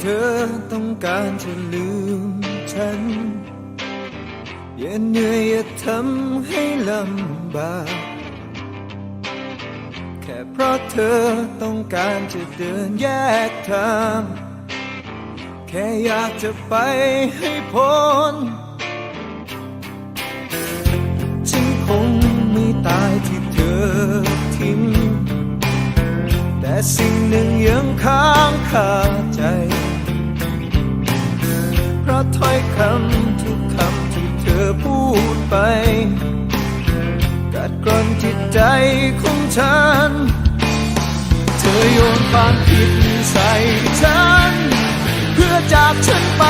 เธอต้องการจะลืมฉัน อย่าเหนื่อยอย่าทำให้ลำบาก แค่เพราะเธอต้องการจะเดินแยกทาง แค่อยากจะไปให้พ้นฉันคงไม่ตายที่เธอทิ้งแต่สิ่งหนึ่งยังค้างคาใจ ถ้อยคำทุกคำที่เธอพูดไป กัดกร่อนจิตใจของฉัน เธอโยนความผิดใส่ฉัน เพื่อจากฉันไป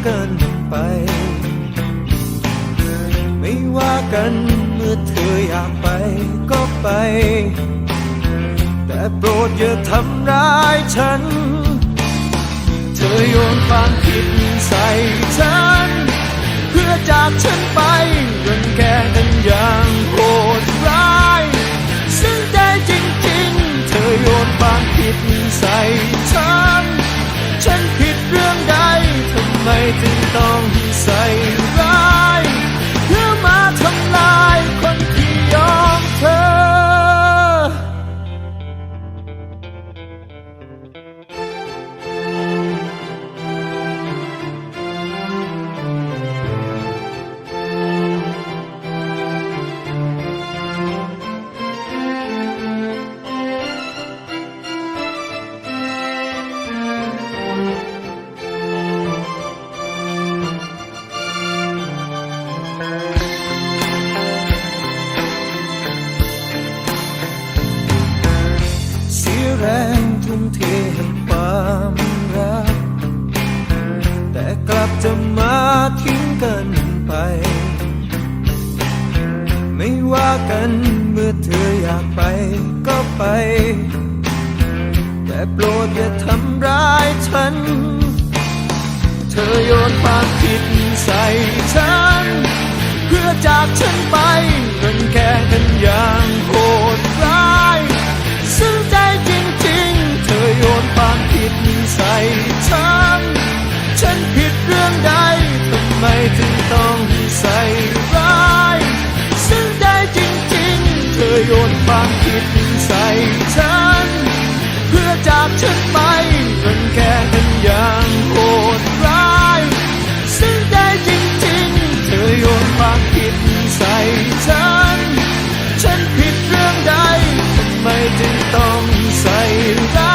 ทิ้งกันไป ไม่ว่ากันเมื่อเธออยากไปก็ไป แต่โปรดอย่าทำร้ายฉัน เธอโยนความผิดใส่ฉัน เพื่อจากฉันไปรังแกกันอย่างโหดร้าย ซึ่งใจจริงๆ เธอโยนความผิดใส่ฉัน แรงทุ่มเทให้ความรัก แต่กลับจะมาทิ้งกันไป ไม่ว่ากันเมื่อเธออยากไปก็ไป แต่โปรดอย่าทำร้ายฉัน เธอโยนความผิดใส ต้องใส่ร้าย